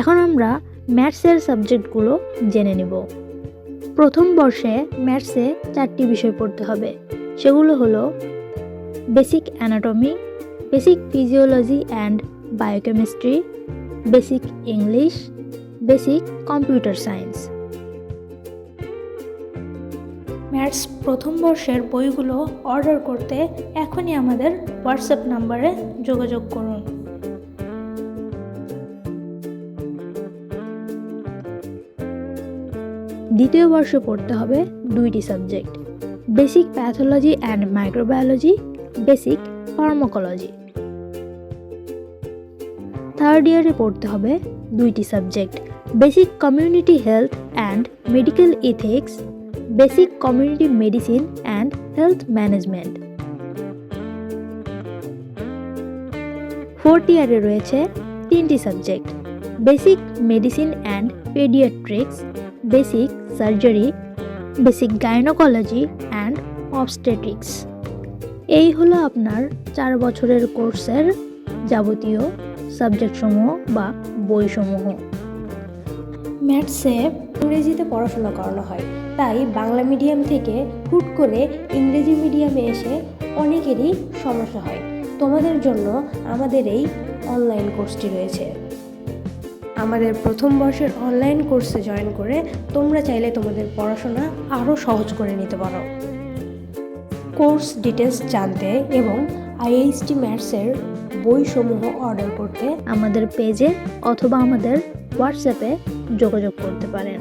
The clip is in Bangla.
এখন আমরা ম্যাথসের সাবজেক্টগুলো জেনে নিব। প্রথম বর্ষে ম্যাথসে চারটি বিষয় পড়তে হবে। সেগুলো হলো basic anatomy, basic physiology and biochemistry, basic English, basic computer science. Maths প্রথম বর্ষের বইগুলো অর্ডার করতে এখনই আমাদের হোয়াটসঅ্যাপ নাম্বারে যোগাযোগ করুন। দ্বিতীয় বর্ষে পড়তে হবে দুইটি subject, basic pathology and microbiology, basic pharmacology. Third ইয়ারে পড়তে হবে দুইটি subject, basic community health and medical ethics, basic community medicine and health management. Fourth ইয়ারে রয়েছে তিনটি subject, basic medicine and paediatrics basic surgery basic gynaecology and obstetrics এই হলো আপনার চার বছরের কোর্সের যাবতীয় সাবজেক্টসমূহ বা বইসমূহ। ম্যাথসে ইংরেজিতে পড়াশোনা করানো হয়, তাই বাংলা মিডিয়াম থেকে হুট করে ইংরেজি মিডিয়ামে এসে অনেকেরই সমস্যা হয়। তোমাদের জন্য আমাদের এই অনলাইন কোর্সটি রয়েছে। আমাদের প্রথম বর্ষের অনলাইন কোর্সে জয়েন করে তোমরা চাইলে তোমাদের পড়াশোনা আরও সহজ করে নিতে পারো। কোর্স ডিটেলস জানতে এবং আইএইচটি ম্যাথসের বইসমূহ অর্ডার করতে আমাদের পেজে অথবা আমাদের হোয়াটসঅ্যাপে যোগাযোগ করতে পারেন।